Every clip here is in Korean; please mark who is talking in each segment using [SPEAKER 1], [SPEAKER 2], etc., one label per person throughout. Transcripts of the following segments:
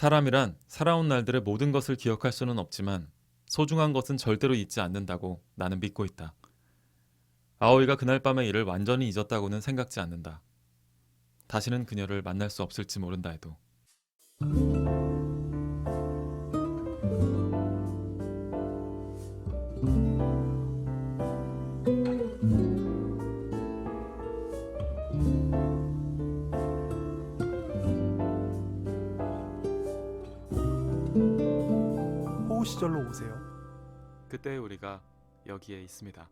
[SPEAKER 1] 사람이란 살아온 날들의 모든 것을 기억할 수는 없지만 소중한 것은 절대로 잊지 않는다고 나는 믿고 있다. 아오이가 그날 밤의 일을 완전히 잊었다고는 생각지 않는다. 다시는 그녀를 만날 수 없을지 모른다 해도.
[SPEAKER 2] 시절로 오세요.
[SPEAKER 1] 그때 우리가 여기에 있습니다.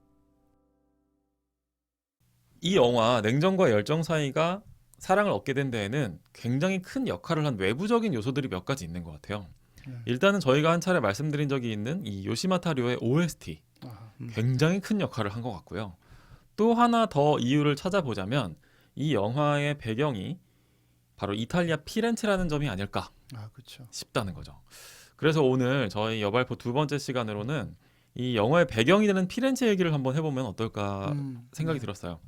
[SPEAKER 1] 이 영화 냉정과 열정 사이가 사랑을 얻게 된 데에는 굉장히 큰 역할을 한 외부적인 요소들이 몇 가지 있는 것 같아요.
[SPEAKER 2] 네.
[SPEAKER 1] 일단은 저희가 한 차례 말씀드린 적이 있는 이 요시마타료의 OST
[SPEAKER 2] 아하.
[SPEAKER 1] 굉장히 큰 역할을 한 것 같고요. 또 하나 더 이유를 찾아보자면 이 영화의 배경이 바로 이탈리아 피렌체라는 점이 아닐까
[SPEAKER 2] 아.
[SPEAKER 1] 싶다는 거죠. 그래서 오늘 저희 여발포 두 번째 시간으로는 이 영화의 배경이 되는 피렌체 얘기를 한번 해보면 어떨까
[SPEAKER 2] 음,
[SPEAKER 1] 생각이
[SPEAKER 2] 네.
[SPEAKER 1] 들었어요.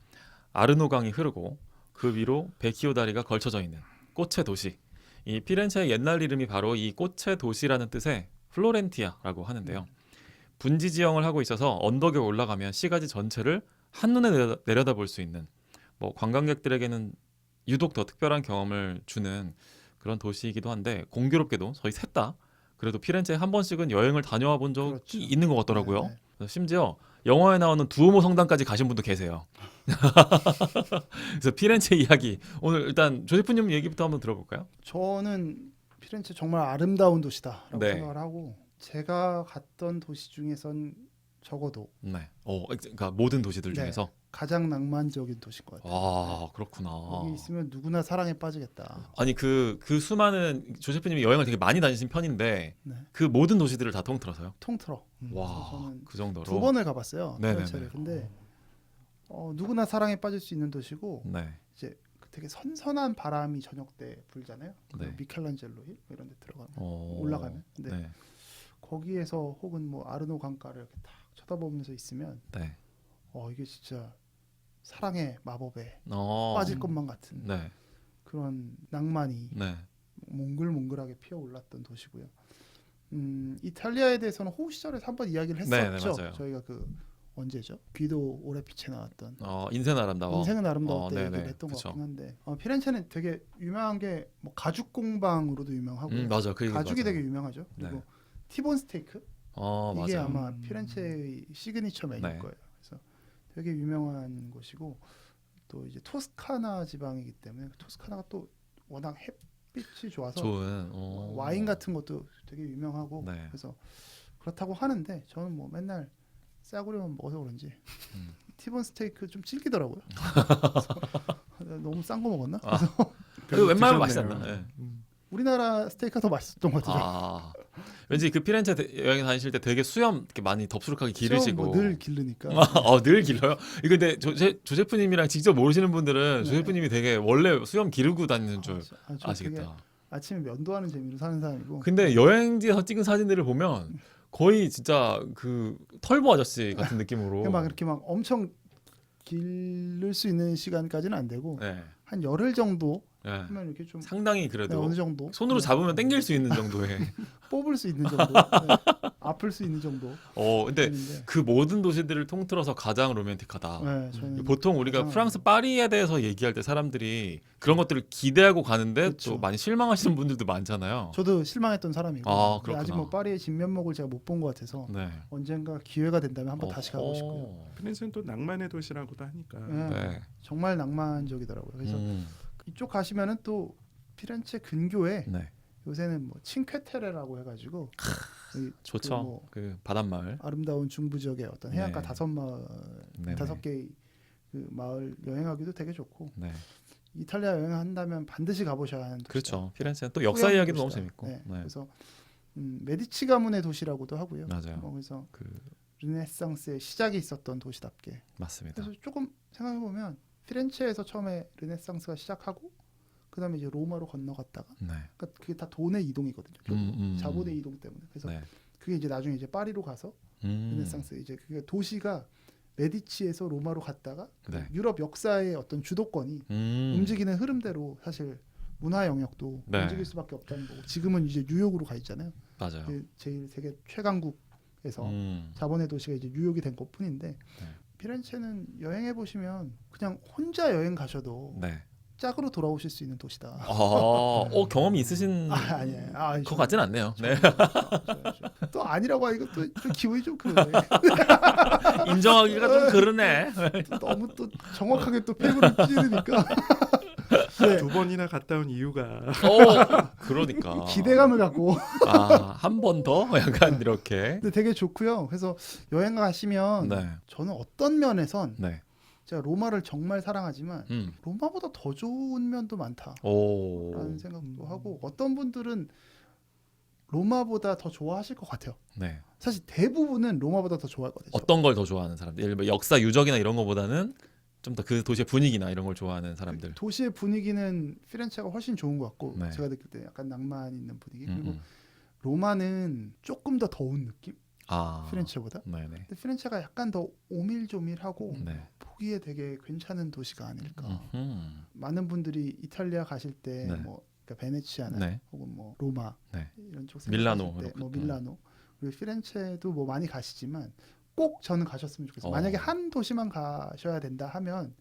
[SPEAKER 1] 아르노 강이 흐르고 그 위로 베키오 다리가 걸쳐져 있는 꽃의 도시. 이 피렌체의 옛날 이름이 바로 이 꽃의 도시라는 뜻의 플로렌티아라고 하는데요. 분지 지형을 하고 있어서 언덕에 올라가면 시가지 전체를 한눈에 내려다, 내려다 볼수 있는 뭐 관광객들에게는 유독 더 특별한 경험을 주는 그런 도시이기도 한데 공교롭게도 저희 셋 다 그래도 피렌체에 한 번씩은 여행을 다녀와 본 적이
[SPEAKER 2] 그렇죠.
[SPEAKER 1] 있는 것 같더라고요.
[SPEAKER 2] 네, 네.
[SPEAKER 1] 심지어 영화에 나오는 두오모 성당까지 가신 분도 계세요. 그래서 피렌체 이야기 오늘 일단 조세프님 얘기부터 한번 들어볼까요?
[SPEAKER 2] 저는 피렌체 정말 아름다운 도시다라고
[SPEAKER 1] 네.
[SPEAKER 2] 생각을 하고 제가 갔던 도시 중에선 적어도
[SPEAKER 1] 네. 어, 그러니까 모든 도시들
[SPEAKER 2] 네.
[SPEAKER 1] 중에서
[SPEAKER 2] 가장 낭만적인 도시인 것 같아요.
[SPEAKER 1] 아 그렇구나.
[SPEAKER 2] 여기 있으면 누구나 사랑에 빠지겠다.
[SPEAKER 1] 아니 그 그 수많은 조세프님이 여행을 되게 많이 다니신 편인데
[SPEAKER 2] 네.
[SPEAKER 1] 그 모든 도시들을 다 통틀어서요.
[SPEAKER 2] 통틀어. 음, 그래서
[SPEAKER 1] 와,
[SPEAKER 2] 저는
[SPEAKER 1] 그 정도로.
[SPEAKER 2] 두 번을 가봤어요.
[SPEAKER 1] 네네네.
[SPEAKER 2] 피렌체를. 근데 어, 누구나 사랑에 빠질 수 있는 도시고
[SPEAKER 1] 네.
[SPEAKER 2] 이제 그 되게 선선한 바람이 저녁 때 불잖아요. 그
[SPEAKER 1] 네.
[SPEAKER 2] 미켈란젤로 힐뭐 이런 데 들어가면
[SPEAKER 1] 어...
[SPEAKER 2] 올라가면. 근데
[SPEAKER 1] 네.
[SPEAKER 2] 거기에서 혹은 뭐 아르노 강가를 이렇게 딱 쳐다보면서 있으면
[SPEAKER 1] 네.
[SPEAKER 2] 어 이게 진짜 사랑의 마법에
[SPEAKER 1] 어.
[SPEAKER 2] 빠질 것만 같은
[SPEAKER 1] 네.
[SPEAKER 2] 그런 낭만이
[SPEAKER 1] 네.
[SPEAKER 2] 몽글몽글하게 피어올랐던 도시고요. 음, 이탈리아에 대해서는 호우 시절에서 한번 이야기를
[SPEAKER 1] 네, 네,
[SPEAKER 2] 했었죠.
[SPEAKER 1] 맞아요.
[SPEAKER 2] 저희가 그 언제죠? 귀도 오레피체 나왔던
[SPEAKER 1] 어, 인생 아름다워.
[SPEAKER 2] 인생은 아름다울
[SPEAKER 1] 어,
[SPEAKER 2] 때
[SPEAKER 1] 네네.
[SPEAKER 2] 얘기를 했던 것
[SPEAKER 1] 그쵸.
[SPEAKER 2] 같긴 한데 어, 피렌체는 되게 유명한 게 뭐 가죽 공방으로도 유명하고요.
[SPEAKER 1] 음, 맞아.
[SPEAKER 2] 가죽이
[SPEAKER 1] 맞아요.
[SPEAKER 2] 되게 유명하죠. 그리고
[SPEAKER 1] 네.
[SPEAKER 2] 티본 스테이크
[SPEAKER 1] 어,
[SPEAKER 2] 이게
[SPEAKER 1] 맞아요.
[SPEAKER 2] 아마
[SPEAKER 3] 음.
[SPEAKER 2] 피렌체의 시그니처 메뉴일
[SPEAKER 1] 네.
[SPEAKER 2] 거예요. 그래서 되게 유명한 곳이고 또 이제 토스카나 지방이기 때문에 그 토스카나가 또 워낙 햇빛이 좋아서
[SPEAKER 1] 좋은 어.
[SPEAKER 2] 와인 같은 것도 되게 유명하고
[SPEAKER 1] 네.
[SPEAKER 2] 그래서 그렇다고 하는데 저는 뭐 맨날 싸구려만 먹어서 그런지
[SPEAKER 1] 음.
[SPEAKER 2] 티본 스테이크 좀 질기더라고요. 너무 싼 거 먹었나?
[SPEAKER 1] 아.
[SPEAKER 2] 그래서
[SPEAKER 1] 그리고 웬만하면 않나? 예.
[SPEAKER 3] 음.
[SPEAKER 2] 우리나라 스테이크가 더 맛있었던 것 같아요.
[SPEAKER 1] 아. 왠지 그 피렌체 대- 여행 다니실 때 되게 수염 이렇게 많이 덥수룩하게 기르시고
[SPEAKER 2] 뭐늘 기르니까.
[SPEAKER 1] 어, 늘 길러요? 이거 근데 조세, 조세프님이랑 직접 모르시는 분들은
[SPEAKER 2] 네.
[SPEAKER 1] 조세프님이 되게 원래 수염 기르고 다니는 줄
[SPEAKER 2] 아, 저- 아, 저 되게
[SPEAKER 1] 아시겠다.
[SPEAKER 2] 아침에 면도하는 재미로 사는 사람이고.
[SPEAKER 1] 근데 여행지에서 찍은 사진들을 보면 거의 진짜 그 털보 아저씨 같은 느낌으로.
[SPEAKER 2] 막 이렇게 막 엄청 기를 수 있는 시간까지는 안 되고
[SPEAKER 1] 네.
[SPEAKER 2] 한 열흘 정도
[SPEAKER 1] 네.
[SPEAKER 2] 하면 이렇게 좀
[SPEAKER 1] 상당히
[SPEAKER 2] 네,
[SPEAKER 1] 그래도
[SPEAKER 2] 어느 정도
[SPEAKER 1] 손으로
[SPEAKER 2] 네,
[SPEAKER 1] 잡으면 당길 수 있는 정도의.
[SPEAKER 2] 뽑을 수 있는 정도, 네, 아플 수 있는 정도.
[SPEAKER 1] 어, 근데
[SPEAKER 2] 되는데,
[SPEAKER 1] 그 모든 도시들을 통틀어서 가장 로맨틱하다.
[SPEAKER 2] 네, 저는
[SPEAKER 1] 보통 우리가
[SPEAKER 2] 가장-
[SPEAKER 1] 프랑스 파리에 대해서 얘기할 때 사람들이 그런 것들을 기대하고 가는데
[SPEAKER 2] 그쵸.
[SPEAKER 1] 또 많이 실망하시는 분들도 많잖아요.
[SPEAKER 2] 저도 실망했던 사람이고
[SPEAKER 1] 아,
[SPEAKER 2] 근데 아직
[SPEAKER 1] 그렇구나.
[SPEAKER 2] 뭐 파리의 진면목을 제가 못 본 것 같아서
[SPEAKER 1] 네.
[SPEAKER 2] 언젠가 기회가 된다면 한번 다시 가고. 싶고요.
[SPEAKER 3] 피렌체는 또 낭만의 도시라고도 하니까.
[SPEAKER 2] 네.
[SPEAKER 1] 네.
[SPEAKER 2] 정말 낭만적이더라고요. 그래서
[SPEAKER 1] 음,
[SPEAKER 2] 이쪽 가시면은 또 피렌체 근교에
[SPEAKER 1] 네.
[SPEAKER 2] 요새는 뭐 칭쾌테레라고 해가지고 이-
[SPEAKER 1] 좋죠. 그뭐그 바닷마을.
[SPEAKER 2] 아름다운 중부 지역의 어떤 해안가
[SPEAKER 1] 네.
[SPEAKER 2] 다섯 마을
[SPEAKER 1] 네네.
[SPEAKER 2] 다섯 개의 그 마을 여행하기도 되게 좋고
[SPEAKER 1] 네.
[SPEAKER 2] 이탈리아 여행한다면 반드시 가보셔야 하는 도시다.
[SPEAKER 1] 그렇죠. 피렌체는 또 역사 이야기도 너무
[SPEAKER 2] 도시다.
[SPEAKER 1] 재밌고.
[SPEAKER 2] 네.
[SPEAKER 1] 네.
[SPEAKER 2] 그래서 음, 메디치 가문의 도시라고도 하고요.
[SPEAKER 1] 맞아요.
[SPEAKER 2] 뭐 그래서
[SPEAKER 1] 그
[SPEAKER 2] 르네상스의 시작이 있었던 도시답게.
[SPEAKER 1] 맞습니다.
[SPEAKER 2] 그래서 조금 생각해 보면 피렌체에서 처음에 르네상스가 시작하고 그다음에 이제 로마로 건너갔다가
[SPEAKER 1] 네.
[SPEAKER 2] 그러니까 그게 다 돈의 이동이거든요.
[SPEAKER 1] 음, 음,
[SPEAKER 2] 자본의 이동 때문에. 그래서
[SPEAKER 1] 네.
[SPEAKER 2] 그게 이제 나중에 이제 파리로 가서
[SPEAKER 1] 음.
[SPEAKER 2] 르네상스 이제 그게 도시가 메디치에서 로마로 갔다가 그
[SPEAKER 1] 네.
[SPEAKER 2] 유럽 역사의 어떤 주도권이
[SPEAKER 1] 음.
[SPEAKER 2] 움직이는 흐름대로 사실 문화 영역도
[SPEAKER 1] 네.
[SPEAKER 2] 움직일 수밖에 없다는 거고 지금은 이제 뉴욕으로 가 있잖아요.
[SPEAKER 1] 맞아요.
[SPEAKER 2] 그 제일 세계 최강국에서
[SPEAKER 1] 음.
[SPEAKER 2] 자본의 도시가 이제 뉴욕이 된 것뿐인데 피렌체는 여행해 보시면 그냥 혼자 여행 가셔도
[SPEAKER 1] 네.
[SPEAKER 2] 짝으로 돌아오실 수 있는 도시다.
[SPEAKER 1] 아, 어 경험이 있으신
[SPEAKER 2] 아, 아니에요. 아, 아니,
[SPEAKER 1] 것 같진 않네요. 네.
[SPEAKER 2] 또 아니라고 하니까 또, 또 기분이 좀 그러네.
[SPEAKER 1] 인정하기가 좀 그러네.
[SPEAKER 2] 또 너무 또 정확하게 또 폐부를 찌르니까 네,
[SPEAKER 3] 두 번이나 갔다 온 이유가
[SPEAKER 1] 어, 그러니까.
[SPEAKER 2] 기대감을 갖고
[SPEAKER 1] 아, 한 번 더? 약간 이렇게.
[SPEAKER 2] 근데 되게 좋고요. 그래서 여행 가시면
[SPEAKER 1] 네.
[SPEAKER 2] 저는 어떤 면에선
[SPEAKER 1] 네.
[SPEAKER 2] 제가 로마를 정말 사랑하지만
[SPEAKER 1] 음.
[SPEAKER 2] 로마보다 더 좋은 면도 많다라는
[SPEAKER 1] 오.
[SPEAKER 2] 생각도 하고 어떤 분들은 로마보다 더 좋아하실 것 같아요.
[SPEAKER 1] 네.
[SPEAKER 2] 사실 대부분은 로마보다 더 좋아하거든요.
[SPEAKER 1] 어떤 걸 더 좋아하는 사람들? 예를 들면 역사 유적이나 이런 거보다는 좀 더 그 도시의 분위기나 이런 걸 좋아하는 사람들.
[SPEAKER 2] 도시의 분위기는 피렌체가 훨씬 좋은 것 같고
[SPEAKER 1] 네.
[SPEAKER 2] 제가 느낄 때 약간 낭만 있는 분위기
[SPEAKER 1] 음,
[SPEAKER 2] 그리고
[SPEAKER 1] 음.
[SPEAKER 2] 로마는 조금 더 더운 느낌
[SPEAKER 1] 아.
[SPEAKER 2] 피렌체보다
[SPEAKER 1] 네네.
[SPEAKER 2] 근데 피렌체가 약간 더 오밀조밀하고
[SPEAKER 1] 네.
[SPEAKER 2] 보기에 되게 괜찮은 도시가 아닐까
[SPEAKER 1] 음.
[SPEAKER 2] 많은 분들이 이탈리아 가실 때
[SPEAKER 1] 네.
[SPEAKER 2] 뭐 그러니까 베네치아나
[SPEAKER 1] 네.
[SPEAKER 2] 혹은 뭐 로마
[SPEAKER 1] 네.
[SPEAKER 2] 이런 쪽
[SPEAKER 1] 밀라노
[SPEAKER 2] 생각하실 때, 뭐. 밀라노 그리고 피렌체도 뭐 많이 가시지만 꼭 저는 가셨으면 좋겠어요.
[SPEAKER 1] 어.
[SPEAKER 2] 만약에 한 도시만 가셔야 된다 하면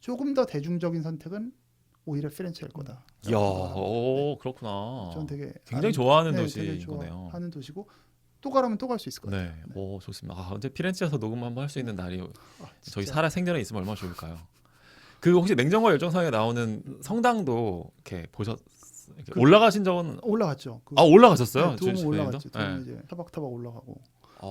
[SPEAKER 2] 조금 더 대중적인 선택은 오히려 피렌체일 거다.
[SPEAKER 1] 이야, 오, 그렇구나.
[SPEAKER 2] 저는 되게
[SPEAKER 1] 굉장히
[SPEAKER 2] 아름-
[SPEAKER 1] 좋아하는
[SPEAKER 2] 네,
[SPEAKER 1] 도시인 거네요.
[SPEAKER 2] 좋아하는 도시고 또 가라면 또 갈 수 있을 것 같아요.
[SPEAKER 1] 네, 오 좋습니다. 아, 언제 피렌체에서 녹음 한번 할 수 있는 날이
[SPEAKER 2] 아,
[SPEAKER 1] 저희
[SPEAKER 2] 진짜.
[SPEAKER 1] 살아 생전에 있으면 얼마나 좋을까요? 그 혹시 냉정과 열정상에 나오는 성당도 이렇게 보셨 이렇게
[SPEAKER 2] 그-
[SPEAKER 1] 올라가신 적은
[SPEAKER 2] 올라갔죠. 그,
[SPEAKER 1] 아 올라가셨어요?
[SPEAKER 2] 네,
[SPEAKER 1] 주인
[SPEAKER 2] 올라갔죠. 두오모
[SPEAKER 1] 네.
[SPEAKER 2] 이제 타박타박 올라가고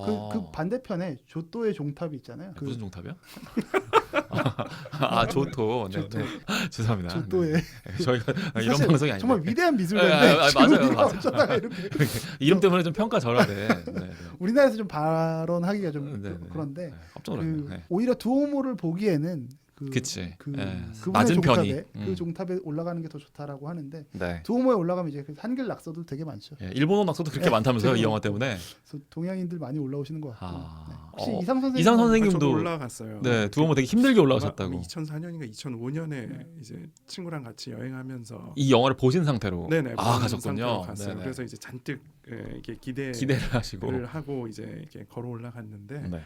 [SPEAKER 1] 아,
[SPEAKER 2] 그, 그 반대편에 조또의 종탑이 있잖아요. 그
[SPEAKER 1] 무슨 종탑이요? 아 조토. 네,
[SPEAKER 2] 조토.
[SPEAKER 1] 네. 죄송합니다.
[SPEAKER 2] 조또의
[SPEAKER 1] 네. 저희가 이런
[SPEAKER 2] 사실
[SPEAKER 1] 방송이 아닌데
[SPEAKER 2] 정말 위대한
[SPEAKER 1] 네,
[SPEAKER 2] 미술가인데
[SPEAKER 1] 아, 아,
[SPEAKER 2] 지금
[SPEAKER 1] 맞아요,
[SPEAKER 2] 우리가
[SPEAKER 1] 맞아요.
[SPEAKER 2] 이렇게
[SPEAKER 1] 이름 때문에 좀 평가 절하네. 네, 네.
[SPEAKER 2] 우리나라에서 좀 발언하기가 좀
[SPEAKER 1] 네, 네.
[SPEAKER 2] 그런데
[SPEAKER 1] 네, 깜짝 놀랐네.
[SPEAKER 2] 그
[SPEAKER 1] 네.
[SPEAKER 2] 오히려 두오모를 보기에는 그,
[SPEAKER 1] 그치.
[SPEAKER 2] 그
[SPEAKER 1] 예,
[SPEAKER 2] 그분의
[SPEAKER 1] 맞은 편이.
[SPEAKER 2] 종탑에
[SPEAKER 1] 음.
[SPEAKER 2] 그 종탑에 올라가는 게 더 좋다라고 하는데
[SPEAKER 1] 네.
[SPEAKER 2] 두오모에 올라가면 이제 그 한길 낙서도 되게 많죠.
[SPEAKER 1] 예, 일본어 낙서도 그렇게
[SPEAKER 2] 네,
[SPEAKER 1] 많다면서요 이 영화. 때문에.
[SPEAKER 2] 그래서 동양인들 많이 올라오시는 것 같고.
[SPEAKER 1] 아.
[SPEAKER 2] 네. 혹시
[SPEAKER 1] 어,
[SPEAKER 2] 이상 선생님
[SPEAKER 1] 이상
[SPEAKER 3] 아,
[SPEAKER 1] 선생님도
[SPEAKER 3] 올라갔어요.
[SPEAKER 1] 네 두오모 되게 힘들게 올라가셨다고.
[SPEAKER 3] 2004년인가 2005년에
[SPEAKER 2] 네.
[SPEAKER 3] 이제 친구랑 같이 여행하면서
[SPEAKER 1] 이 영화를 보신 상태로
[SPEAKER 3] 네네
[SPEAKER 1] 아 가셨군요.
[SPEAKER 3] 갔어요.
[SPEAKER 1] 네네.
[SPEAKER 3] 그래서 이제 잔뜩 예, 이렇게 기대
[SPEAKER 1] 기대를 하시고.
[SPEAKER 3] 를 하고 이제 이렇게 걸어 올라갔는데
[SPEAKER 1] 네.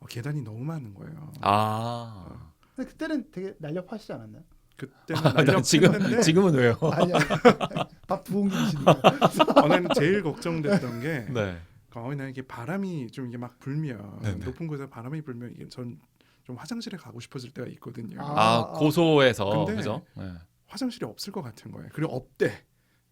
[SPEAKER 3] 어, 계단이 너무 많은 거예요.
[SPEAKER 1] 아.
[SPEAKER 2] 근데 그때는 되게 날렵하시지 않았나요?
[SPEAKER 3] 그때는
[SPEAKER 1] 난 지금
[SPEAKER 3] 날렵했는데
[SPEAKER 1] 지금은 왜요?
[SPEAKER 2] 아니 아니 밥 부엉이시니까.
[SPEAKER 3] 어, 나는 제일 걱정됐던 게
[SPEAKER 1] 네.
[SPEAKER 3] 어, 나 이게 바람이 좀 이게 막 불면
[SPEAKER 1] 네네.
[SPEAKER 3] 높은 곳에서 바람이 불면 전 좀 화장실에 가고 싶어질 때가 있거든요.
[SPEAKER 2] 아,
[SPEAKER 1] 아, 고소해서
[SPEAKER 3] 근데
[SPEAKER 1] 그죠? 네.
[SPEAKER 3] 화장실이 없을 것 같은 거예요. 그리고 없대.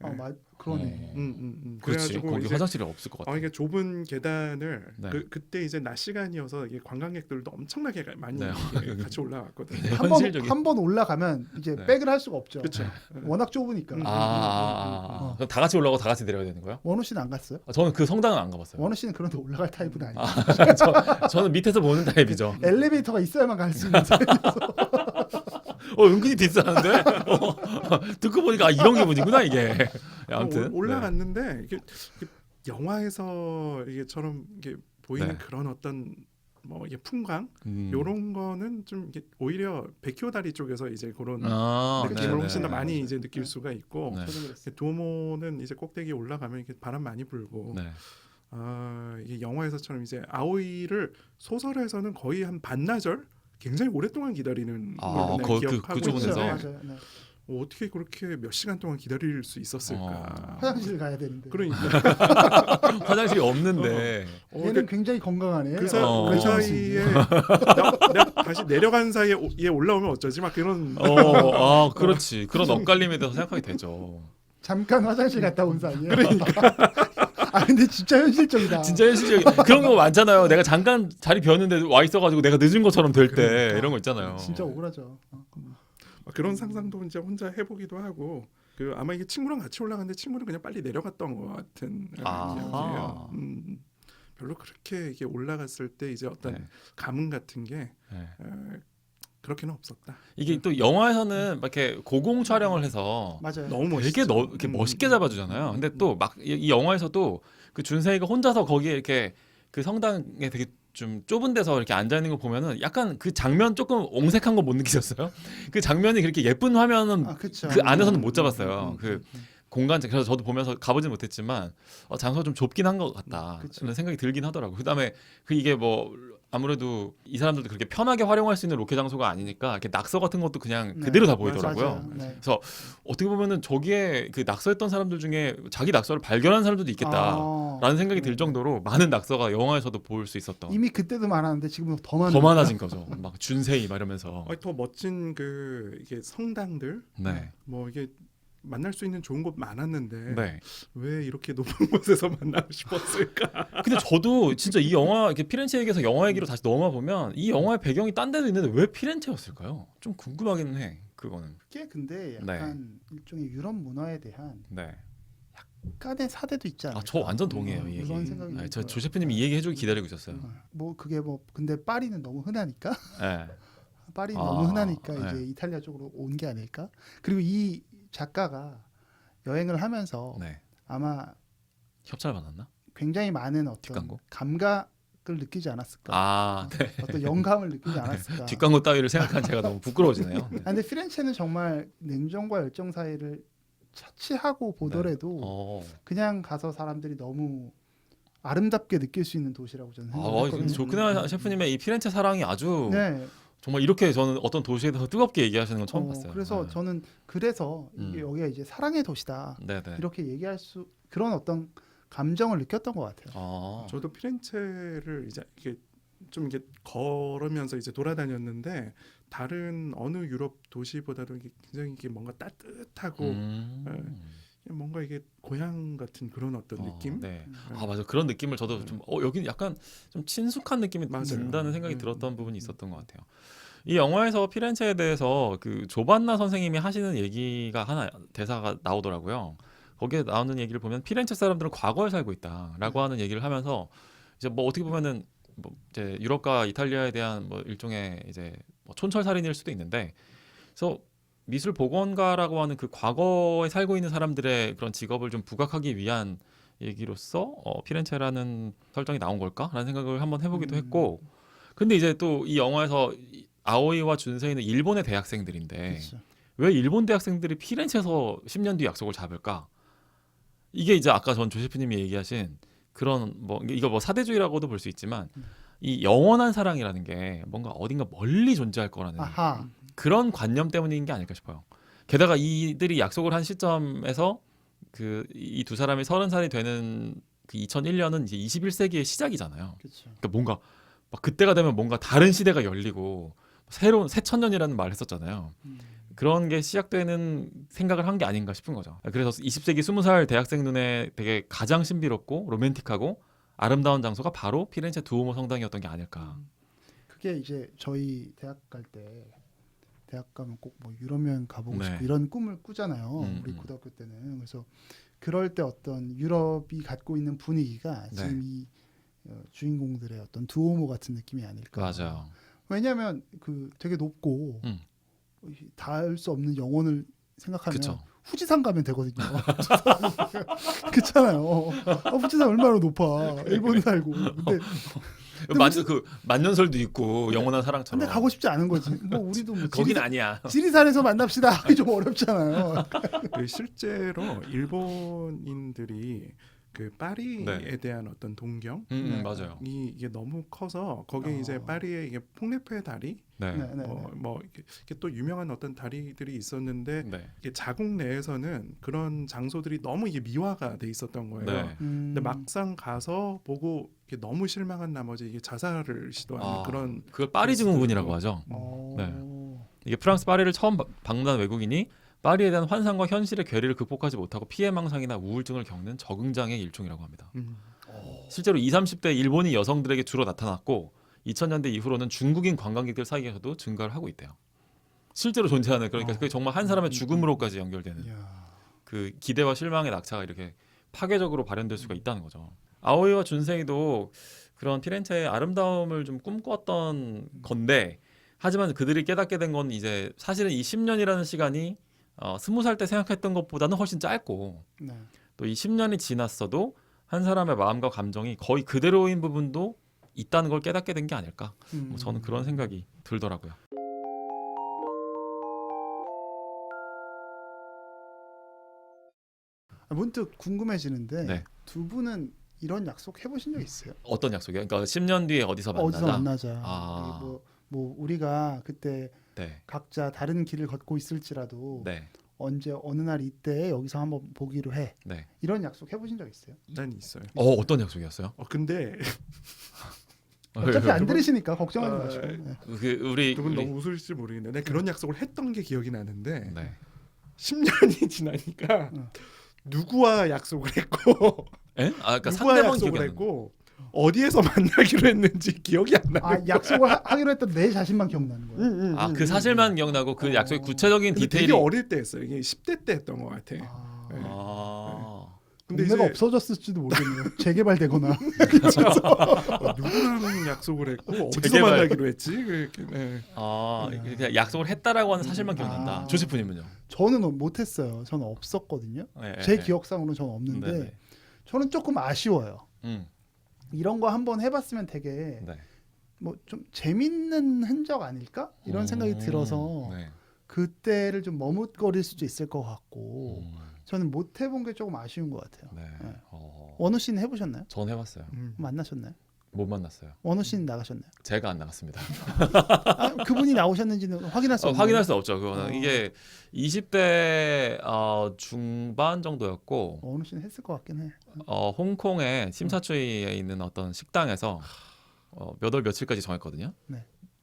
[SPEAKER 2] 어,
[SPEAKER 3] 네.
[SPEAKER 2] 맞 그러네.
[SPEAKER 1] 어.
[SPEAKER 3] 음, 음, 음.
[SPEAKER 1] 그렇지. 거기
[SPEAKER 3] 이제
[SPEAKER 1] 화장실이 없을 것 같아.
[SPEAKER 3] 어, 이게 좁은 계단을
[SPEAKER 1] 네.
[SPEAKER 3] 그, 그때 이제 낮 시간이어서 이게 관광객들도 엄청나게 가- 많이
[SPEAKER 1] 네.
[SPEAKER 3] 이렇게 같이 올라왔거든요.
[SPEAKER 1] 네,
[SPEAKER 2] 한 번
[SPEAKER 1] 현실적인.
[SPEAKER 2] 한 번 올라가면 이제
[SPEAKER 1] 네.
[SPEAKER 2] 백을 할 수가 없죠.
[SPEAKER 3] 그렇죠.
[SPEAKER 2] 워낙 좁으니까.
[SPEAKER 3] 음.
[SPEAKER 1] 아, 아, 아, 아.
[SPEAKER 2] 어.
[SPEAKER 1] 그럼 다 같이 올라가고 다 같이 내려야 되는 거예요?
[SPEAKER 2] 원우 씨는 안 갔어요?
[SPEAKER 1] 아, 저는 그 성당은 안 가봤어요.
[SPEAKER 2] 원우 씨는 그런데 올라갈 타입은 아니에요.
[SPEAKER 1] 아, 저, 저는 밑에서 보는 타입이죠.
[SPEAKER 2] 엘리베이터가 있어야만 갈 수 있는
[SPEAKER 1] 어 은근히 디스하는데 어, 듣고 보니까 아, 이런 기분이구나 이게. 네, 아무튼
[SPEAKER 3] 어, 올라갔는데 이게, 이게 영화에서 이게처럼 이게 보이는
[SPEAKER 1] 네.
[SPEAKER 3] 그런 어떤 뭐 이게 풍광
[SPEAKER 1] 네. 음.
[SPEAKER 3] 요런 거는 좀 이게 오히려 백효 다리 쪽에서 이제 그런
[SPEAKER 1] 아,
[SPEAKER 3] 느낌을
[SPEAKER 1] 네네.
[SPEAKER 3] 훨씬 더 많이
[SPEAKER 2] 네.
[SPEAKER 3] 이제 느낄
[SPEAKER 2] 네.
[SPEAKER 3] 수가 있고
[SPEAKER 1] 네.
[SPEAKER 2] 저도 그랬어요.
[SPEAKER 3] 도모는 이제 꼭대기 올라가면 이렇게 바람 많이 불고
[SPEAKER 1] 네.
[SPEAKER 3] 아 이게 영화에서처럼 이제 아오이를 소설에서는 거의 한 반나절 굉장히 오랫동안 기다리는
[SPEAKER 1] 아,
[SPEAKER 3] 걸
[SPEAKER 1] 그-
[SPEAKER 3] 기억하고
[SPEAKER 1] 그. 데서?
[SPEAKER 3] 있는데
[SPEAKER 2] 맞아요. 네.
[SPEAKER 3] 어, 어떻게 그렇게 몇 시간 동안 기다릴 수 있었을까?
[SPEAKER 1] 어.
[SPEAKER 2] 화장실 가야 되는데.
[SPEAKER 3] 그러니까
[SPEAKER 1] 화장실이 없는데.
[SPEAKER 3] 어,
[SPEAKER 2] 얘는
[SPEAKER 3] 그,
[SPEAKER 2] 굉장히 건강하네.
[SPEAKER 3] 그, 사,
[SPEAKER 1] 어.
[SPEAKER 3] 그 사이에. 나, 내가 다시 내려간 사이에 오- 얘 올라오면 어쩌지 막 그런
[SPEAKER 1] 어, 아, 그렇지. 그런 엇갈림에 대해서 생각하게 되죠.
[SPEAKER 2] 잠깐 화장실 갔다 온 사이에. 그러니까. 아 근데 진짜 현실적이다.
[SPEAKER 1] 진짜 현실적인 그런 거 많잖아요. 내가 잠깐 자리 비었는데 와 있어가지고 내가 늦은 것처럼 될 때
[SPEAKER 3] 그러니까.
[SPEAKER 1] 이런 거 있잖아요.
[SPEAKER 2] 진짜 억울하죠. 어.
[SPEAKER 3] 막 그런 상상도 이제 혼자 해보기도 하고 그 아마 이게 친구랑 같이 올라갔는데 친구는 그냥 빨리 내려갔던 것 같은
[SPEAKER 1] 아하.
[SPEAKER 3] 기억이에요. 음, 별로 그렇게 이게 올라갔을 때 이제 어떤
[SPEAKER 1] 네.
[SPEAKER 3] 감흥 같은 게
[SPEAKER 1] 네.
[SPEAKER 3] 어, 그렇게는 없었다.
[SPEAKER 1] 이게 또 영화에서는 막 이렇게 고공 촬영을 해서
[SPEAKER 2] 맞아요.
[SPEAKER 3] 너무 멋있죠.
[SPEAKER 1] 되게 너, 이렇게
[SPEAKER 3] 음,
[SPEAKER 1] 멋있게
[SPEAKER 3] 음,
[SPEAKER 1] 잡아주잖아요. 근데 또 막 이 영화에서도 그 준세이가 혼자서 거기에 이렇게 그 성당에 되게 좀 좁은 데서 이렇게 앉아 있는 거 보면은 약간 그 장면 조금 옹색한 거 못 느끼셨어요? 그 장면이 그렇게 예쁜 화면은
[SPEAKER 2] 아, 그쵸.
[SPEAKER 1] 그 안에서는 못 잡았어요.
[SPEAKER 2] 음, 음,
[SPEAKER 1] 그
[SPEAKER 2] 음.
[SPEAKER 1] 공간 그래서 저도 보면서 가보진 못했지만 어, 장소가 좀 좁긴 한 것 같다.
[SPEAKER 2] 그쵸.
[SPEAKER 1] 그런 생각이 들긴 하더라고. 요 그다음에 그 이게 뭐 아무래도 이 사람들도 그렇게 편하게 활용할 수 있는 로켓 장소가 아니니까 이렇게 낙서 같은 것도 그냥
[SPEAKER 2] 네.
[SPEAKER 1] 그대로 다. 보이더라고요.
[SPEAKER 2] 맞아요. 네.
[SPEAKER 1] 어떻게 보면은 저기에 그 낙서했던 사람들 중에 자기 낙서를 발견한 사람들도 있겠다라는
[SPEAKER 2] 아,
[SPEAKER 1] 생각이 들 정도로 많은 낙서가 영화에서도 볼 수 있었던
[SPEAKER 2] 이미 그때도 많았는데 지금은 더 많은.
[SPEAKER 1] 더 많아진 거죠. 막 준세이 막 이러면서
[SPEAKER 3] 어, 더 멋진 그 이게 성당들
[SPEAKER 1] 네.
[SPEAKER 3] 뭐 이게 만날 수 있는 좋은 곳 많았는데
[SPEAKER 1] 네.
[SPEAKER 3] 왜 이렇게 높은 곳에서 만나고 싶었을까?
[SPEAKER 1] 근데 저도 진짜 이 영화 이렇게 피렌체 얘기해서 영화 얘기로 다시 넘어와 보면 이 영화의 배경이 딴 데도 있는데 왜 피렌체였을까요? 좀 궁금하기는 해. 그거는.
[SPEAKER 2] 그게 근데
[SPEAKER 1] 네.
[SPEAKER 2] 약간 일종의 유럽 문화에 대한
[SPEAKER 1] 네.
[SPEAKER 2] 약간의 사대도 있지.
[SPEAKER 1] 아, 저 완전 동의해요, 이
[SPEAKER 2] 음,
[SPEAKER 1] 얘기.
[SPEAKER 2] 그런 생각이
[SPEAKER 1] 네, 저
[SPEAKER 2] 들어요.
[SPEAKER 1] 조세프님이 이 얘기 해주기 기다리고 있었어요.
[SPEAKER 2] 어, 뭐 그게 뭐 근데 파리는 너무 흔하니까
[SPEAKER 1] 네.
[SPEAKER 2] 파리
[SPEAKER 1] 아,
[SPEAKER 2] 너무 흔하니까
[SPEAKER 1] 네.
[SPEAKER 2] 이제 이탈리아 쪽으로 온 게 아닐까. 그리고 이 작가가 여행을 하면서
[SPEAKER 1] 네.
[SPEAKER 2] 아마
[SPEAKER 1] 협찬을 받았나?
[SPEAKER 2] 굉장히 많은 어떤
[SPEAKER 1] 뒷광고?
[SPEAKER 2] 감각을 느끼지 않았을까.
[SPEAKER 1] 아, 네.
[SPEAKER 2] 어떤 영감을 느끼지 않았을까.
[SPEAKER 1] 뒷광고 따위를 생각한 제가 너무 부끄러워지네요. 네.
[SPEAKER 2] 아, 근데 피렌체는 정말 냉정과 열정 사이를 차치하고 보더라도
[SPEAKER 1] 어.
[SPEAKER 2] 그냥 가서 사람들이 너무 아름답게 느낄 수 있는 도시라고 저는
[SPEAKER 1] 아, 와,
[SPEAKER 2] 생각했거든요.
[SPEAKER 1] 근데 조크나 셰프님의 이 피렌체 사랑이 아주
[SPEAKER 2] 네.
[SPEAKER 1] 정말 이렇게 저는 어떤 도시에 대해서 뜨겁게 얘기하시는 건 처음
[SPEAKER 2] 어,
[SPEAKER 1] 봤어요.
[SPEAKER 2] 그래서
[SPEAKER 1] 네.
[SPEAKER 2] 저는 그래서 이게
[SPEAKER 1] 음.
[SPEAKER 2] 여기가 이제 사랑의 도시다
[SPEAKER 1] 네, 네.
[SPEAKER 2] 이렇게 얘기할 수 그런 어떤 감정을 느꼈던 것 같아요.
[SPEAKER 1] 아,
[SPEAKER 3] 저도 피렌체를 이제 이게 좀 이게 걸으면서 이제 돌아다녔는데 다른 어느 유럽 도시보다도 이게 굉장히 이게 뭔가 따뜻하고
[SPEAKER 1] 음.
[SPEAKER 3] 뭔가 이게 고향 같은 그런 어떤
[SPEAKER 1] 어,
[SPEAKER 3] 느낌.
[SPEAKER 1] 네.
[SPEAKER 2] 음.
[SPEAKER 1] 아 맞아 그런 느낌을 저도 좀 어, 여기 약간 좀 친숙한 느낌이
[SPEAKER 3] 맞아요.
[SPEAKER 1] 든다는 생각이
[SPEAKER 3] 음,
[SPEAKER 1] 들었던
[SPEAKER 3] 음,
[SPEAKER 1] 부분이
[SPEAKER 3] 음.
[SPEAKER 1] 있었던 것 같아요. 이 영화에서 피렌체에 대해서 그 조반나 선생님이 하시는 얘기가 하나 대사가 나오더라고요. 거기에 나오는 얘기를 보면 피렌체 사람들은 과거에 살고 있다라고 하는 얘기를 하면서 이제 뭐 어떻게 보면은 뭐 이제 유럽과 이탈리아에 대한 뭐 일종의 이제 뭐 촌철 살인일 수도 있는데 그래서 미술 복원가라고 하는 그 과거에 살고 있는 사람들의 그런 직업을 좀 부각하기 위한 얘기로서 어, 피렌체라는 설정이 나온 걸까라는 생각을 한번 해보기도
[SPEAKER 2] 음.
[SPEAKER 1] 했고 근데 이제 또 이 영화에서 이 아오이와 준세이는 일본의 대학생들인데
[SPEAKER 2] 그렇죠.
[SPEAKER 1] 왜 일본 대학생들이 피렌체에서 10년 뒤 약속을 잡을까? 이게 이제 아까 전 조세프님이 얘기하신 그런 뭐 이거 뭐 사대주의라고도 볼 수 있지만
[SPEAKER 2] 음.
[SPEAKER 1] 이 영원한 사랑이라는 게 뭔가 어딘가 멀리 존재할 거라는
[SPEAKER 2] 아하.
[SPEAKER 1] 그런 관념 때문인 게 아닐까 싶어요. 게다가 이들이 약속을 한 시점에서 그 이 두 사람이 서른 살이 되는 그 2001년은 이제 21세기의 시작이잖아요.
[SPEAKER 2] 그렇죠.
[SPEAKER 1] 그러니까 뭔가 막 그때가 되면 뭔가 다른 시대가 열리고 새로운 새 천년이라는 말을 했었잖아요.
[SPEAKER 2] 음.
[SPEAKER 1] 그런 게 시작되는 생각을 한 게 아닌가 싶은 거죠. 그래서 20세기 20살 대학생 눈에 되게 가장 신비롭고 로맨틱하고 아름다운 장소가 바로 피렌체 두오모 성당이었던 게 아닐까.
[SPEAKER 2] 그게 이제 저희 대학 갈 때 대학 가면 꼭 뭐 유럽 여행 가보고
[SPEAKER 1] 네.
[SPEAKER 2] 싶고 이런 꿈을 꾸잖아요.
[SPEAKER 1] 음,
[SPEAKER 2] 우리
[SPEAKER 1] 음.
[SPEAKER 2] 고등학교 때는 그래서 그럴 때 어떤 유럽이 갖고 있는 분위기가
[SPEAKER 1] 네.
[SPEAKER 2] 지금 이 어, 주인공들의 어떤 두오모 같은 느낌이 아닐까.
[SPEAKER 1] 맞아요.
[SPEAKER 2] 왜냐하면 그 되게 높고
[SPEAKER 1] 음.
[SPEAKER 2] 닿을 수 없는 영혼을 생각하면
[SPEAKER 1] 그렇죠.
[SPEAKER 2] 후지산 가면 되거든요. 그렇잖아요. 어, 후지산 얼마나 높아. 일본 살고. 근데
[SPEAKER 1] 만, 그 만년설도 있고 영원한 사랑처럼.
[SPEAKER 2] 근데 가고 싶지 않은 거지. 뭐 우리도 뭐
[SPEAKER 1] 거긴
[SPEAKER 2] 지리산-
[SPEAKER 1] 아니야.
[SPEAKER 2] 지리산에서 만납시다. 하기 좀 어렵잖아요.
[SPEAKER 3] 그 실제로 일본인들이 그 파리에
[SPEAKER 1] 네.
[SPEAKER 3] 대한 어떤 동경
[SPEAKER 1] 음, 음,
[SPEAKER 2] 네.
[SPEAKER 1] 맞아요.
[SPEAKER 3] 이 이게 너무 커서 거기
[SPEAKER 2] 어.
[SPEAKER 3] 이제 파리에 이게 폭레페 다리
[SPEAKER 1] 네.
[SPEAKER 2] 네, 네,
[SPEAKER 3] 뭐, 뭐 이렇게, 이렇게 또 유명한 어떤 다리들이 있었는데
[SPEAKER 1] 네.
[SPEAKER 3] 이게 자국 내에서는 그런 장소들이 너무 이게 미화가 돼 있었던 거예요.
[SPEAKER 1] 네.
[SPEAKER 2] 음,
[SPEAKER 3] 근데 막상 가서 보고 이게 너무 실망한 나머지 이게 자살을 시도하는
[SPEAKER 1] 아,
[SPEAKER 3] 그런
[SPEAKER 1] 그걸 파리 증후군이라고 하죠.
[SPEAKER 2] 어,
[SPEAKER 1] 네. 이게 프랑스 파리를 처음 바- 방문한 외국인이 파리에 대한 환상과 현실의 괴리를 극복하지 못하고 피해망상이나 우울증을 겪는 적응장애 일종이라고 합니다.
[SPEAKER 3] 음,
[SPEAKER 1] 실제로 20, 30대 일본인 여성들에게 주로 나타났고 2000년대 이후로는 중국인 관광객들 사이에서도 증가를 하고 있대요. 실제로 존재하는 그러니까
[SPEAKER 2] 어.
[SPEAKER 1] 그게 정말 한 사람의 죽음으로까지 연결되는
[SPEAKER 2] 이야.
[SPEAKER 1] 그 기대와 실망의 낙차가 이렇게 파괴적으로 발현될 수가 있다는 거죠. 아오이와 준세이도 그런 피렌체의 아름다움을 좀 꿈꿨던 건데 하지만 그들이 깨닫게 된 건 이제 사실은 이 10년이라는 시간이 어, 20살 때 생각했던 것보다는 훨씬 짧고
[SPEAKER 2] 네.
[SPEAKER 1] 또이 10년이 지났어도 한 사람의 마음과 감정이 거의 그대로인 부분도 있다는 걸 깨닫게 된 게 아닐까.
[SPEAKER 2] 음.
[SPEAKER 1] 뭐 저는 그런 생각이 들더라고요.
[SPEAKER 2] 아, 문득 궁금해지는데
[SPEAKER 1] 네.
[SPEAKER 2] 두 분은 이런 약속 해보신 적 있어요?
[SPEAKER 1] 어떤 약속이요? 그러니까 10년 뒤에 어디서 만나자.
[SPEAKER 2] 어디서 만나자.
[SPEAKER 1] 아.
[SPEAKER 2] 뭐, 뭐 우리가 그때
[SPEAKER 1] 네.
[SPEAKER 2] 각자 다른 길을 걷고 있을지라도
[SPEAKER 1] 네.
[SPEAKER 2] 언제 어느 날 이때 여기서 한번 보기로 해.
[SPEAKER 1] 네.
[SPEAKER 2] 이런 약속 해보신 적 있어요?
[SPEAKER 3] 난 있어요.
[SPEAKER 1] 어, 어떤 약속이었어요?
[SPEAKER 3] 어 근데
[SPEAKER 2] 어차피 안 들으시니까 걱정하지
[SPEAKER 3] 아,
[SPEAKER 2] 마시고.
[SPEAKER 3] 예.
[SPEAKER 2] 네.
[SPEAKER 1] 그 우리
[SPEAKER 3] 두 분
[SPEAKER 1] 우리
[SPEAKER 3] 너무 웃을지 모르겠는데 그런 약속을 했던 게 기억이 나는데
[SPEAKER 1] 네.
[SPEAKER 3] 10년이 지나니까
[SPEAKER 2] 응.
[SPEAKER 3] 누구와 약속을 했고
[SPEAKER 1] 에? 아, 그러니까
[SPEAKER 3] 누구와
[SPEAKER 1] 상대방
[SPEAKER 3] 약속을
[SPEAKER 1] 기억이 안 나.
[SPEAKER 3] 했고 어디에서 만나기로 했는지 기억이 안 나는
[SPEAKER 2] 아 약속을 하, 하기로 했던 내 자신만 기억나는 거예요.
[SPEAKER 3] 응, 응,
[SPEAKER 1] 아,
[SPEAKER 3] 응,
[SPEAKER 1] 그
[SPEAKER 3] 응,
[SPEAKER 1] 사실만
[SPEAKER 3] 응.
[SPEAKER 1] 기억나고 그
[SPEAKER 2] 어.
[SPEAKER 1] 약속의 구체적인
[SPEAKER 3] 근데
[SPEAKER 1] 디테일이
[SPEAKER 3] 되게 어릴 때 했어요. 이게 10대 때 했던 것 같아.
[SPEAKER 2] 아,
[SPEAKER 3] 네.
[SPEAKER 1] 아.
[SPEAKER 3] 근데
[SPEAKER 2] 동네가
[SPEAKER 3] 이제
[SPEAKER 2] 없어졌을지도 모르겠네요. 재개발되거나.
[SPEAKER 3] 어, 누구랑 약속을 했고 어디서
[SPEAKER 1] 재개발.
[SPEAKER 3] 만나기로 했지? 그렇게, 네.
[SPEAKER 1] 아,
[SPEAKER 2] 음.
[SPEAKER 1] 그냥 약속을 했다라고 하는 사실만 기억난다.
[SPEAKER 2] 아.
[SPEAKER 1] 조세프님은요?
[SPEAKER 2] 저는 못했어요. 저는 없었거든요.
[SPEAKER 1] 네,
[SPEAKER 2] 제
[SPEAKER 1] 네.
[SPEAKER 2] 기억상으로는 저는 없는데
[SPEAKER 1] 네, 네.
[SPEAKER 2] 저는 조금 아쉬워요.
[SPEAKER 1] 음.
[SPEAKER 2] 이런 거 한번 해봤으면 되게
[SPEAKER 1] 네.
[SPEAKER 2] 뭐 좀 재밌는 흔적 아닐까 이런 생각이
[SPEAKER 1] 음,
[SPEAKER 2] 들어서
[SPEAKER 1] 네.
[SPEAKER 2] 그때를 좀 머뭇거릴 수도 있을 것 같고
[SPEAKER 1] 음,
[SPEAKER 2] 저는 못 해본 게 조금 아쉬운 것 같아요.
[SPEAKER 1] 네.
[SPEAKER 2] 네.
[SPEAKER 1] 어.
[SPEAKER 2] 원우 씨는 해보셨나요?
[SPEAKER 1] 전 해봤어요.
[SPEAKER 3] 음.
[SPEAKER 2] 만나셨나요?
[SPEAKER 1] 못 만났어요.
[SPEAKER 2] 원우 씨는 나가셨나요?
[SPEAKER 1] 제가 안 나갔습니다.
[SPEAKER 2] 아, 그분이 나오셨는지는 확인할 수
[SPEAKER 1] 어,
[SPEAKER 2] 없나요?
[SPEAKER 1] 확인할 수 없죠. 그거는
[SPEAKER 2] 어.
[SPEAKER 1] 이게 20대 어, 중반 정도였고
[SPEAKER 2] 원우 씨는 했을 것 같긴 해.
[SPEAKER 1] 어, 홍콩의 심사추이에 있는 어떤 식당에서 어, 몇월 며칠까지 정했거든요.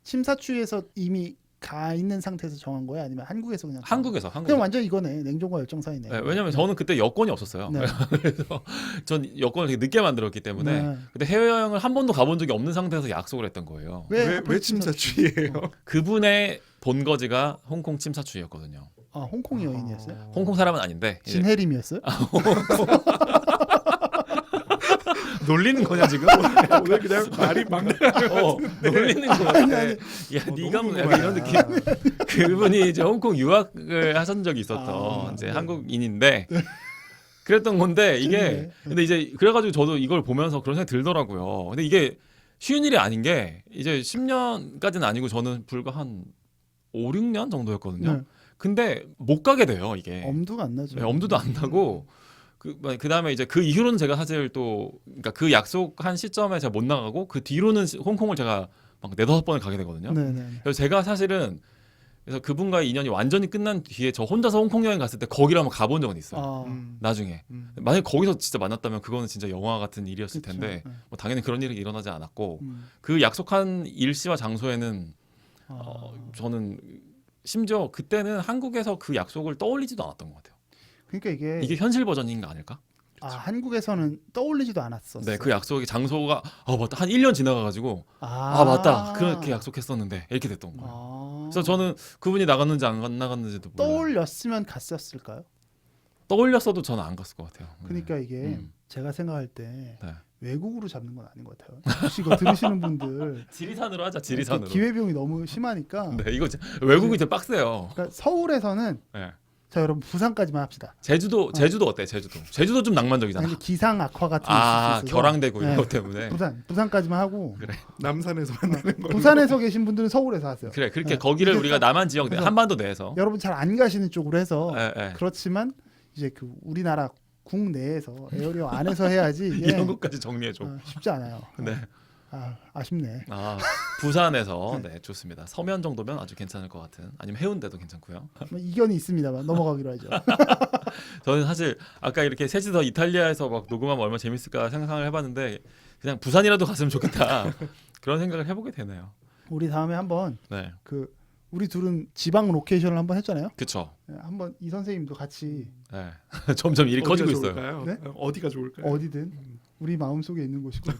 [SPEAKER 2] 심사추에서 이미 가 있는 상태에서 정한 거야? 아니면 한국에서 그냥? 정한
[SPEAKER 1] 한국에서? 한국.
[SPEAKER 2] 그냥 완전 이거네. 냉정과 열정 사이네.
[SPEAKER 1] 네, 왜냐면 저는 그때 여권이 없었어요.
[SPEAKER 2] 네.
[SPEAKER 1] 그래서 전 여권을 되게 늦게 만들었기 때문에
[SPEAKER 2] 네.
[SPEAKER 1] 근데 해외 여행을 한 번도 가본 적이 없는 상태에서 약속을 했던 거예요.
[SPEAKER 2] 왜,
[SPEAKER 3] 왜, 침사추이예요?
[SPEAKER 1] 그분의 본거지가 홍콩 침사추이였거든요.
[SPEAKER 2] 아 홍콩 여인이었어요?
[SPEAKER 1] 홍콩 사람은 아닌데 이제
[SPEAKER 2] 진해림이었어요?
[SPEAKER 1] 놀리는 거냐 지금?
[SPEAKER 3] 오늘 그냥 말이 막
[SPEAKER 1] 어, 놀리는 거 같아. 야,
[SPEAKER 3] 어,
[SPEAKER 1] 네가
[SPEAKER 3] 너무
[SPEAKER 1] 뭐 약간 이런. 느낌. 그분이 이제 홍콩 유학을 하신 적이 있었던
[SPEAKER 2] 아,
[SPEAKER 1] 이제
[SPEAKER 2] 네.
[SPEAKER 1] 한국인인데 그랬던 건데 이게. 근데 이제 그래가지고 저도 이걸 보면서 그런 생각이 들더라고요. 근데 이게 쉬운 일이 아닌 게 이제 10년까지는 아니고 저는 불과 한 5, 6년 정도였거든요.
[SPEAKER 2] 네.
[SPEAKER 1] 근데 못 가게 돼요 이게.
[SPEAKER 2] 엄두가 안 나죠.
[SPEAKER 1] 네, 엄두도 안 나고 그 그 다음에 이제 그 이후로는 제가 사실 또 그러니까 그 약속한 시점에 제가 못 나가고 그 뒤로는 시- 홍콩을 제가 막 네다섯 번을 가게 되거든요.
[SPEAKER 2] 네네.
[SPEAKER 1] 그래서 제가 사실은 그래서 그분과의 인연이 완전히 끝난 뒤에 저 혼자서 홍콩 여행 갔을 때 거기를 한번 가본 적은 있어요.
[SPEAKER 2] 아,
[SPEAKER 3] 음.
[SPEAKER 1] 나중에
[SPEAKER 3] 음.
[SPEAKER 1] 만약 에 거기서 진짜 만났다면 그거는 진짜 영화 같은 일이었을
[SPEAKER 2] 그쵸.
[SPEAKER 1] 텐데
[SPEAKER 2] 네.
[SPEAKER 1] 뭐 당연히 그런 일이 일어나지 않았고
[SPEAKER 2] 음.
[SPEAKER 1] 그 약속한 일시와 장소에는
[SPEAKER 2] 아.
[SPEAKER 1] 어, 저는 심지어 그때는 한국에서 그 약속을 떠올리지도 않았던 것 같아요.
[SPEAKER 2] 그러니까 이게,
[SPEAKER 1] 이게 현실 버전인가 아닐까?
[SPEAKER 2] 아, 한국에서는 떠올리지도 않았었어.
[SPEAKER 1] 네, 그 약속의 장소가 아 맞다 한 1년 지나가가지고
[SPEAKER 2] 아,
[SPEAKER 1] 아, 맞다 그렇게 약속했었는데 이렇게 됐던 거예요.
[SPEAKER 2] 아.
[SPEAKER 1] 그래서 저는 그분이 나갔는지 안 나갔는지도 몰라요.
[SPEAKER 2] 떠올렸으면 갔었을까요?
[SPEAKER 1] 떠올렸어도 저는 안 갔을 것 같아요. 네.
[SPEAKER 2] 그러니까 이게
[SPEAKER 1] 음.
[SPEAKER 2] 제가 생각할 때
[SPEAKER 1] 네.
[SPEAKER 2] 외국으로 잡는 건 아닌 것 같아요. 혹시 이거 들으시는 분들
[SPEAKER 1] 지리산으로 하자 지리산으로.
[SPEAKER 2] 기회비용이 너무 심하니까.
[SPEAKER 1] 네 이거 외국이 좀 빡세요.
[SPEAKER 2] 그러니까 서울에서는
[SPEAKER 1] 네.
[SPEAKER 2] 자 여러분 부산까지만 합시다.
[SPEAKER 1] 제주도 제주도 어때? 제주도 제주도 좀 낭만적이잖아.
[SPEAKER 2] 아니, 기상 악화 같은 게
[SPEAKER 1] 아
[SPEAKER 2] 있을 수 있어서
[SPEAKER 1] 결항되고 이런
[SPEAKER 2] 네.
[SPEAKER 1] 것 때문에.
[SPEAKER 2] 부산 부산까지만 하고
[SPEAKER 1] 그래
[SPEAKER 3] 남산에서 만나는 거.
[SPEAKER 2] 부산에서 계신 분들은 서울에서 하세요.
[SPEAKER 1] 그래 그렇게
[SPEAKER 2] 네.
[SPEAKER 1] 거기를
[SPEAKER 2] 이게
[SPEAKER 1] 우리가 남한 지역 내
[SPEAKER 2] 그래서
[SPEAKER 1] 한반도 내에서.
[SPEAKER 2] 여러분 잘 안 가시는 쪽으로 해서
[SPEAKER 1] 예, 예.
[SPEAKER 2] 그렇지만 이제 그 우리나라 국내에서 에어리어 안에서 해야지 이게
[SPEAKER 1] 이런 것까지 정리해 줘.
[SPEAKER 2] 어, 쉽지 않아요.
[SPEAKER 1] 네.
[SPEAKER 2] 아 아쉽네.
[SPEAKER 1] 아 부산에서 네 좋습니다. 서면 정도면 아주 괜찮을 것 같은. 아니면 해운대도 괜찮고요.
[SPEAKER 2] 뭐 이견이 있습니다만 넘어가기로 하죠.
[SPEAKER 1] 저는 사실 아까 이렇게 셋이서 이탈리아에서 막 녹음하면 얼마나 재밌을까 생각을 해봤는데 그냥 부산이라도 갔으면 좋겠다 그런 생각을 해보게 되네요.
[SPEAKER 2] 우리 다음에 한번
[SPEAKER 1] 네,
[SPEAKER 2] 그 우리 둘은 지방 로케이션을 한번 했잖아요.
[SPEAKER 1] 그쵸.
[SPEAKER 2] 네, 한번 이 선생님도 같이
[SPEAKER 1] 네. 점점 일이 커지고 있어요.
[SPEAKER 3] 좋을까요?
[SPEAKER 2] 네?
[SPEAKER 3] 어, 어디가 좋을까요?
[SPEAKER 2] 어디든 우리 마음 속에 있는 곳이고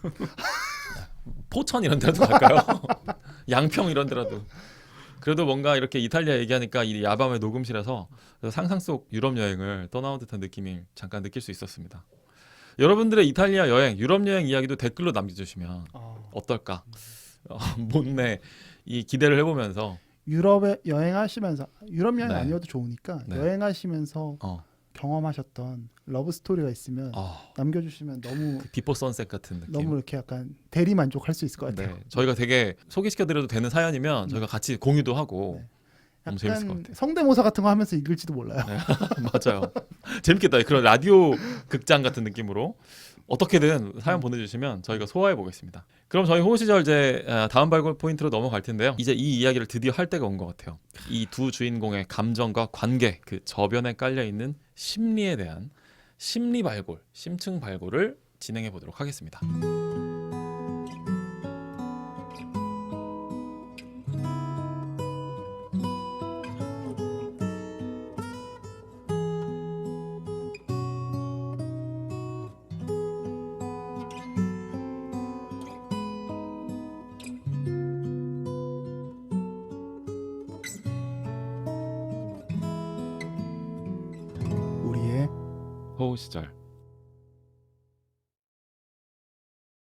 [SPEAKER 1] 포천 이런 데라도 갈까요? 양평 이런 데라도. 그래도 뭔가 이렇게 이탈리아 얘기하니까 이 야밤의 녹음실에서 상상 속 유럽 여행을 떠나온 듯한 느낌이 잠깐 느낄 수 있었습니다. 여러분들의 이탈리아 여행, 유럽 여행 이야기도 댓글로 남겨주시면
[SPEAKER 2] 어,
[SPEAKER 1] 어떨까? 어, 못내 이 기대를 해보면서
[SPEAKER 2] 유럽에 여행하시면서 유럽 여행
[SPEAKER 1] 네.
[SPEAKER 2] 아니어도 좋으니까
[SPEAKER 1] 네.
[SPEAKER 2] 여행하시면서
[SPEAKER 1] 어,
[SPEAKER 2] 경험하셨던 러브 스토리가 있으면
[SPEAKER 1] 아,
[SPEAKER 2] 남겨주시면 너무
[SPEAKER 1] 그 비포 선셋 같은 느낌.
[SPEAKER 2] 너무 이렇게 약간 대리 만족할 수 있을 것 같아요.
[SPEAKER 1] 네, 저희가 되게 소개시켜드려도 되는 사연이면 저희가 같이 공유도 하고
[SPEAKER 2] 네.
[SPEAKER 1] 너무 재밌을 것
[SPEAKER 2] 약간
[SPEAKER 1] 같아요.
[SPEAKER 2] 성대모사 같은 거 하면서 읽을지도 몰라요.
[SPEAKER 1] 네, 맞아요. 재밌겠다. 그런 라디오 극장 같은 느낌으로 어떻게든 사연
[SPEAKER 2] 음.
[SPEAKER 1] 보내주시면 저희가 소화해 보겠습니다. 그럼 저희 호우 시절 이제 아, 다음 발굴 포인트로 넘어갈 텐데요. 이제 이 이야기를 드디어 할 때가 온 것 같아요. 이 두 주인공의 감정과 관계, 그 저변에 깔려 있는 심리에 대한 심리 발굴, 심층 발굴을 진행해 보도록 하겠습니다.